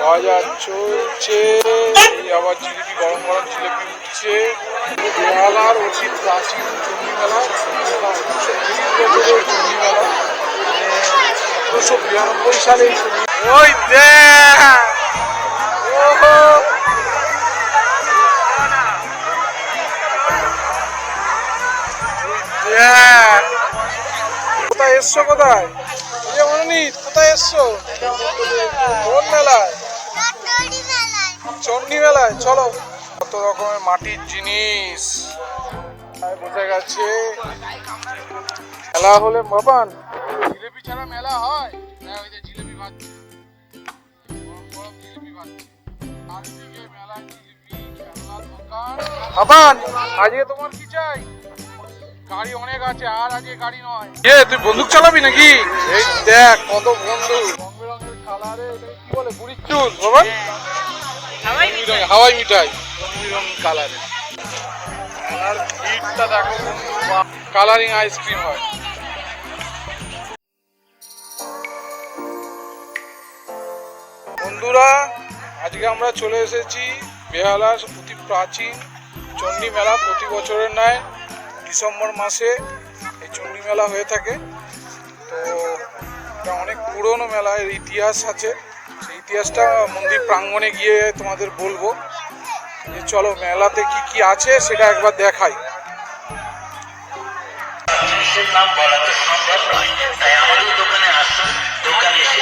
বাজার চলছে এই আবার জিলিপি গরম গরম জিলিপি উঠছে। বেহালার অতি প্রাচীন চণ্ডী মেলা দুশো তিরিশ বছরের চণ্ডী মেলা সতেরোশো বিরানব্বই সালে এই চণ্ডী ওই কোথায় এসছো কোথায়? কোথায় এসছো? কোন মেলায়? চণ্ডী মেলায় চলো। কত রকমের মাটির জিনিস। বোঝা গেছে, মেলা হলে জিলিপি ছাড়া মেলা হয়? হ্যাঁ জিলিপি আজকে তোমার কি চাই? গাড়ি অনেক আছে, আর আজকে গাড়ি নয়। এ, তুই বন্দুক চালাবি নাকি? এই দেখ, কত বন্দুক। রং বেরঙের কালারে কি বলে? বুড়ির চুল বাবা হাওয়াই মিঠাই। রং কালারে আর ভিড়টা দেখো কালারিং আইসক্রিম হয়। বন্ধুরা আজকে আমরা চলে এসেছি বেহালার অতি প্রাচীন চণ্ডী মেলা প্রতি বছরের ন্যায় ডিসেম্বর মাসে। এই চণ্ডী মেলা হয়ে থাকে। তো এটা অনেক পুরনো মেলা এর ইতিহাস আছে। ইতিহাসটা মন্দির প্রাঙ্গণে গিয়ে তোমাদের বলব। যে চলো মেলাতে কি কি আছে সেটা একবার দেখাই। জিনিসের নাম বলা তো সম্ভব নয়। তাই আমাদের দোকানে আসুন দোকানে এসে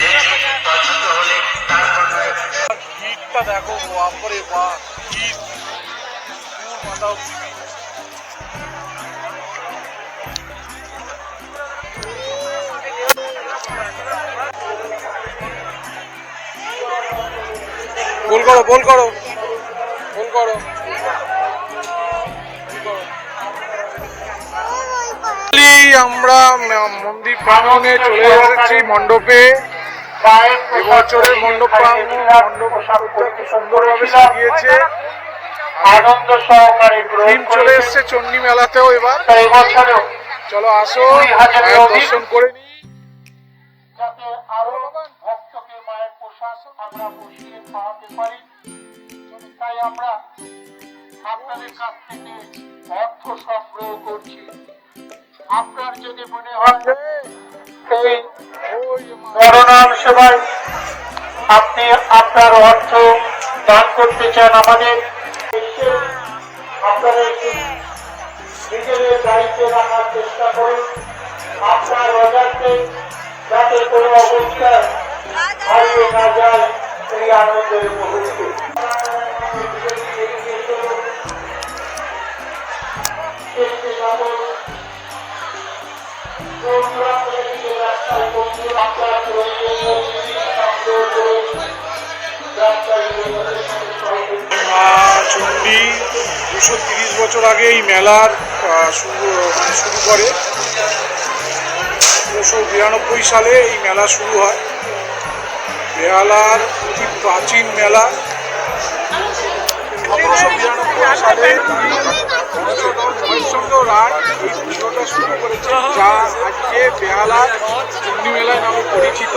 দেখুন। পছন্দ হলে তারপর ভিড়টা দেখো বাপরে বাপ ভিড় মাথা গোল করো গোল করো। গোল করো। আমরা মন্দির প্রাঙ্গণে চলে এসেছি মণ্ডপে। এবছরের মণ্ডপ প্রাঙ্গণ মণ্ডপ সজ্জা খুব সুন্দরভাবে সাজিয়েছে। আনন্দ সহকারে থিম চলে এসছে চণ্ডী মেলাতেও এবার। চলো আসো অধিক। দর্শন করে নিই আরও আমরা বসিয়ে খাওয়াতে পারি। তাই আমরা আপনাদের কাছ থেকে অর্থ সংগ্রহ করছি, আপনার যদি মনে হয় এই করোনার সেবায় আপনি আপনার অর্থ দান করতে চান আমাদের নিজেদের দায়িত্বে রাখার চেষ্টা করুন। আপনার অজান্তে যাতে কোনো অবস্থায় হারিয়ে চণ্ডী দুশো তিরিশ বছর আগে এই মেলার শুরু করে। উনিশশো বিরানব্বই সালে এই মেলা শুরু হয়। বেহালার অতি প্রাচীন মেলা। সালে বেহালার নামে পরিচিত।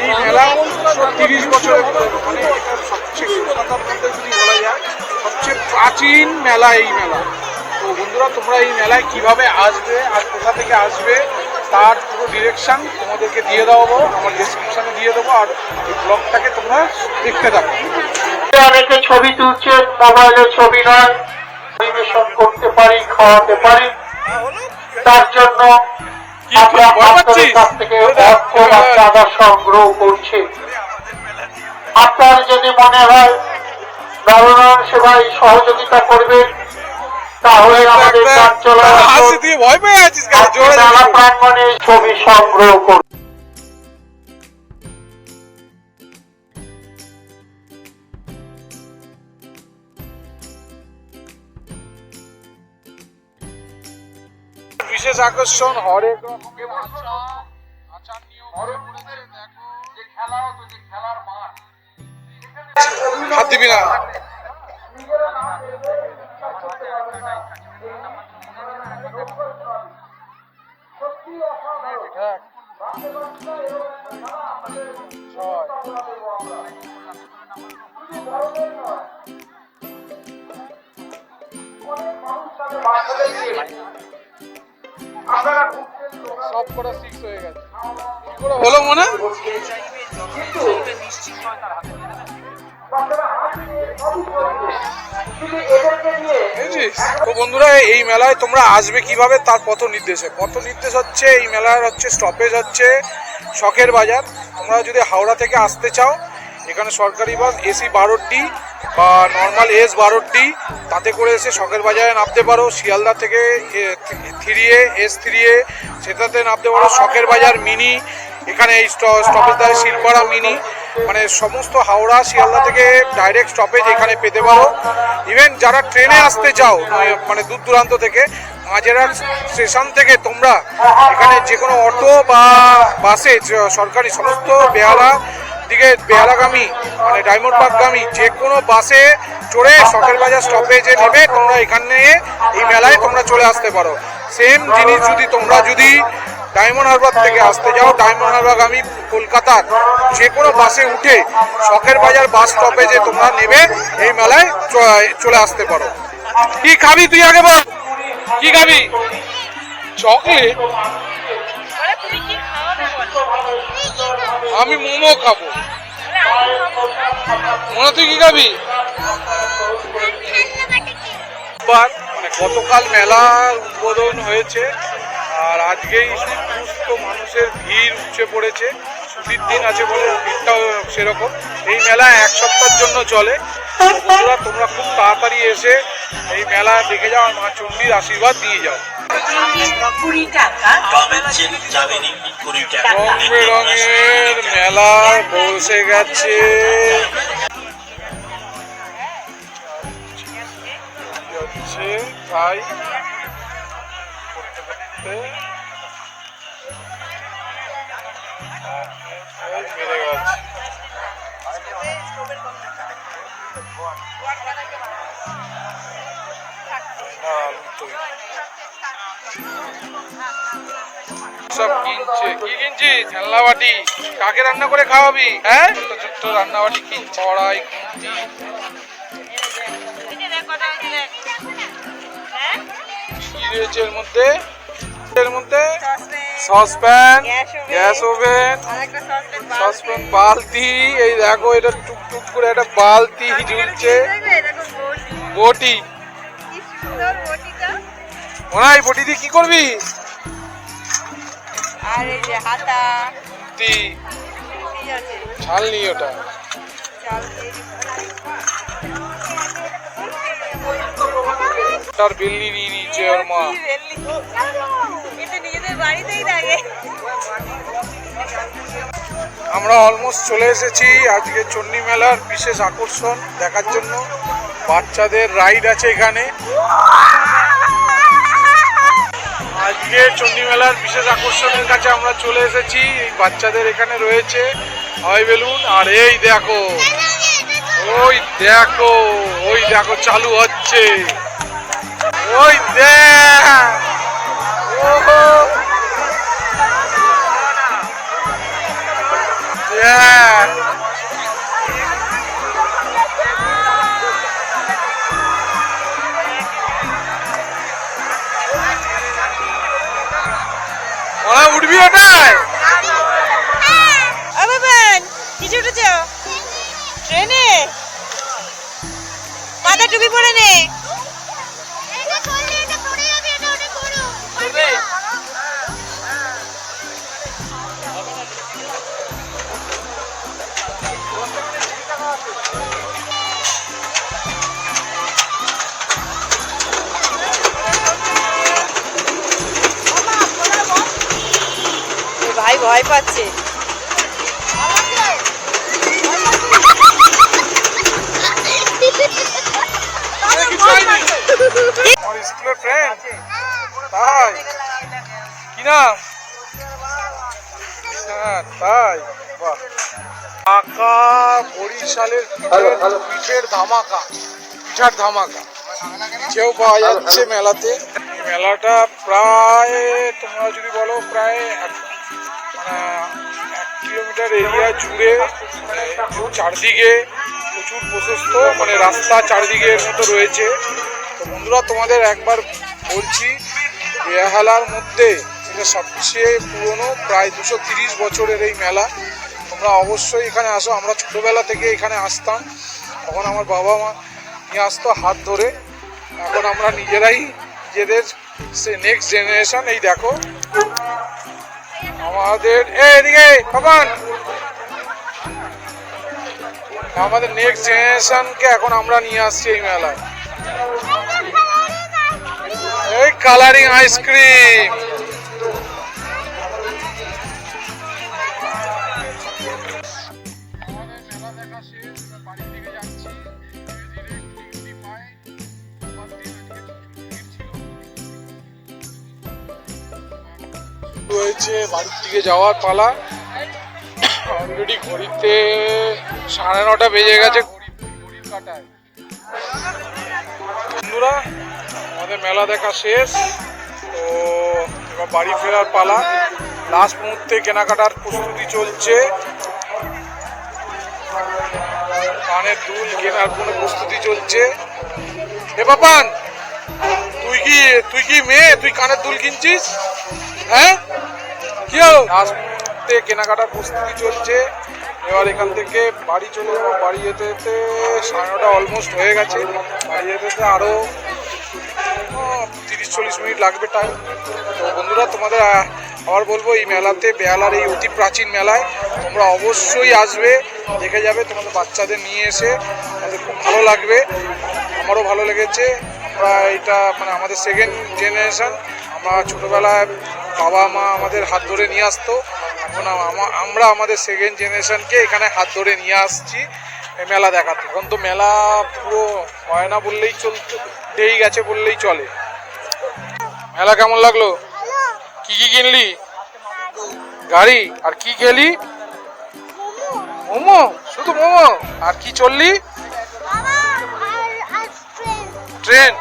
এই মেলা তিরিশ মানে এটা সবচেয়ে যদি বলা যায়, সবচেয়ে প্রাচীন মেলা এই মেলা। তো বন্ধুরা, তোমরা এই মেলায় কীভাবে আসবে আর কোথা থেকে আসবে তার পুরো ডিরেকশন তোমাদেরকে দিয়ে দেবো আমার ডিসক্রিপশনে দিয়ে দেবো আর এই ব্লগটাকে তোমরা দেখতে থাকো। অনেকে ছবি তুলছে মোবাইলে ছবি নয়। পরিবেশন করতে পারি খাওয়াতে পারি। তার জন্য আমরা আপনাদের কাছ থেকে অর্থ বা চাঁদা সংগ্রহ করছি। আপনার যদি মনে হয় নরনারায়ণ সেবায় সহযোগিতা করবেন হাসি দিয়ে ভয় পেয়ে আছিস কেন? জোরে মেলা জোরে। প্রাঙ্গণে ছবি সংগ্রহ করুন বিশেষ আকর্ষণ হরেক রকমের আচার আচার নিয়েও ঘরে পড়েছে দেখো হাত দিবি না দেখ সব কটা সিক্স হয়ে গেছে হলো মনে বুঝেছিস? তো বন্ধুরা এই মেলায় তোমরা আসবে কীভাবে? তার পথ নির্দেশে পথ নির্দেশ হচ্ছে এই মেলার হচ্ছে স্টপেজ হচ্ছে শখের বাজার। তোমরা যদি হাওড়া থেকে আসতে চাও এখানে সরকারি বাস এসি বারোটি বা নর্মাল এস বারোটি তাতে করে এসে শখের বাজারে নামতে পারো। শিয়ালদা থেকে three A S three A সেটাতে নামতে পারো। শখের বাজার মিনি এখানে এই স্টপেজ দ্বারা শিলপাড়া মিনি। মানে সমস্ত হাওড়া, শিয়ালদা থেকে ডাইরেক্ট স্টপেজ এখানে পেতে পারো। ইভেন যারা ট্রেনে আসতে চাও মানে দূর দূরান্ত থেকে মাঝেরা স্টেশন থেকে তোমরা এখানে যে কোনো অটো বা বাসে সরকারি সমস্ত বেহালা দিকে, বেহালাগামী মানে ডায়মন্ড পার্কগামী যে কোনো বাসে চড়ে শখের বাজার স্টপেজে নেবে, তোমরা এখানে এই মেলায় তোমরা চলে আসতে পারো। সেম জিনিস যদি তোমরা যদি ডায়মন্ড হারবার থেকে আসতে যাও ডায়মন্ড হারবারগামী কলকাতার যে কোনো বাসে উঠে শখের বাজার বাস স্টপেজে তোমরা নেবে এই মেলায় চলে আসতে পারো। কি খাবি তুই আগে বল? কি খাবি? চকলেট? আমি মোমো খাব। মনে তুই কি খাবি? বার মানে গতকাল মেলা উদ্বোধন হয়েছে। আর আজকেই সমস্ত মানুষের ভিড় উঠছে পড়েছে। ছুটির দিন আছে বলে ভিড়টাও সেরকম। এই মেলা এক সপ্তাহের জন্য চলে। বন্ধুরা তোমরা খুব তাড়াতাড়ি এসে এই মেলা দেখে যাও আর মা চণ্ডীর আশীর্বাদ দিয়ে যাও। রং বেরঙের মেলা বসে গেছে। তাই সব কিনছে। কি কিনছিস? ঝালনা বাটি কাকে রান্না করে খাওয়াবি? হ্যাঁ? ছোট্ট ছোট্ট রান্না বাটি কিনছে। কড়াই খুন্তি। এই যে দেখ কটা হয়েছে দেখ হ্যাঁ? কি রয়েছে এর মধ্যে এর মধ্যে সসপ্যান গ্যাস ওভেন সসপ্যান বালতি। এই দেখো এটা টুকটুক করে একটা বালতি ঝুলছে বটি। হয় বটি দিয়ে কি করবি? আর এই যে হাতা। ছালনি ওটা। তার বিল্লি নিয়ে নিচ্ছে ওর মা। আমরা অলমোস্ট চলে এসেছি আজকে চণ্ডী মেলার বিশেষ আকর্ষণ দেখার জন্য। বাচ্চাদের রাইড আছে এখানে। আজকে চণ্ডী মেলার বিশেষ আকর্ষণের কাছে আমরা চলে এসেছি। এই বাচ্চাদের এখানে রয়েছে। হয় বেলুন, আর এই দেখো। ওই দেখো ওই দেখো, চালু হচ্ছে। ওই দেখ। ভয় পাচ্ছে। স্কুলের ফ্রেন্ড তাই? কি নাম? হ্যাঁ তাই। বাহ। ঢাকা বরিশালের পিঠের পিঠের ধামাকা। পিঠার ধামাকা। পিঠেও পাওয়া যাচ্ছে মেলাতে? মেলাটা প্রায় তোমরা যদি বলো প্রায় এক- এক কিলোমিটার এরিয়া জুড়ে মানে চারদিকে প্রচুর প্রশস্ত মানে রাস্তা চারদিকে মতো রয়েছে। তো বন্ধুরা, তোমাদের একবার বলছি, বেহালার মধ্যে এটা সবচেয়ে পুরনো, প্রায় দুশো তিরিশ বছরের এই মেলা, তোমরা অবশ্যই এখানে আসো। আমরা ছোটোবেলা থেকে এখানে আসতাম। তখন আমার বাবা মা নিয়ে আসতো হাত ধরে। এখন আমরা নিজেরাই নিজেদের, সে নেক্সট জেনারেশন এই দেখো। আমাদের এদিকে পাপান আমাদের নেক্সট জেনারেশনকে এখন আমরা নিয়ে আসছি এই মেলায়। এই কালারিং আইসক্রিম হয়েছে বাড়ির দিকে যাওয়ার পালা। অলরেডি ঘড়িতে সাড়ে নটা বেজে গেছে ঘড়ি- ঘড়ির কাঁটায়। বন্ধুরা, আমাদের মেলা দেখা শেষ। তো এবার বাড়ি ফেরার পালা। লাস্ট মুহূর্তে কেনাকাটার প্রস্তুতি চলছে। কানের দুল কেনার কোনো প্রস্তুতি চলছে। এ বাপান, তুই কি তুই কি মেয়ে? তুই কানের দুল কিনছিস? হ্যাঁ? লাস্ট কেনাকাটার প্রস্তুতি চলছে। এবার এখান থেকে বাড়ি চলে যাব। বাড়ি যেতে যেতে সাড়ে নটা অলমোস্ট হয়ে গেছে। বাড়ি যেতে যেতে আরও তিরিশ চল্লিশ মিনিট লাগবে টাইম তো বন্ধুরা, তোমাদের আবার বলব, এই মেলাতে বেহালার এই অতি প্রাচীন মেলায় তোমরা অবশ্যই আসবে, দেখে যাবে, তোমাদের বাচ্চাদের নিয়ে এসে তাদের খুব ভালো লাগবে। আমারও ভালো লেগেছে। আমরা এটা মানে আমাদের সেকেন্ড জেনারেশন আমরা ছোটোবেলায় বাবা মা আমাদের হাত ধরে নিয়ে আসতো। এখন আমরা আমাদের সেকেন্ড জেনারেশনকে এখানে হাত ধরে নিয়ে আসছি এই মেলা দেখাতে। এখন তো মেলা পুরো হয় না বললেই চলতে দেই গেছে বললেই চলে। মেলা কেমন লাগল? কি কি কিনলি? গাড়ি। আর কি খেলি? মোমো। শুধু মোমো? আর কি চললি? ট্রেন।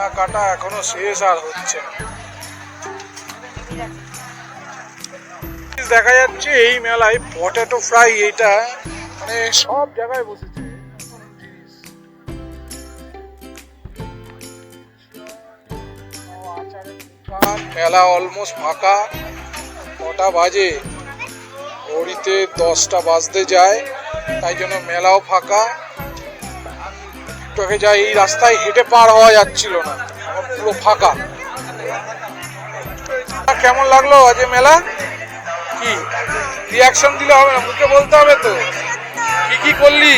কেনাকাটা এখনও শেষ আর হচ্ছে না। দেখা যাচ্ছে এই মেলায় পটেটো ফ্রাই এটা মানে সব জায়গায় বসেছে। মেলা অলমোস্ট ফাঁকা, কটা বাজে? ঘড়িতে দশটা বাজতে যায়, তাই জন্য মেলাও ফাঁকা। একটু যাই এই রাস্তায় হেঁটে পার হওয়া যাচ্ছিল না। পুরো ফাঁকা। কেমন লাগল আজ মেলা? কি? রিয়াকশন দিলে হবে না, মুখে বলতে হবে তো। কি কি করলি?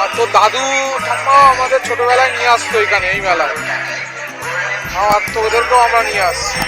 আর তো দাদু, ঠাম্মা আমাদের ছোটবেলায় নিয়ে আসতো এখানে, এই মেলায়। আমার তো ওদেরকেও আমরা নিয়ে আসছি।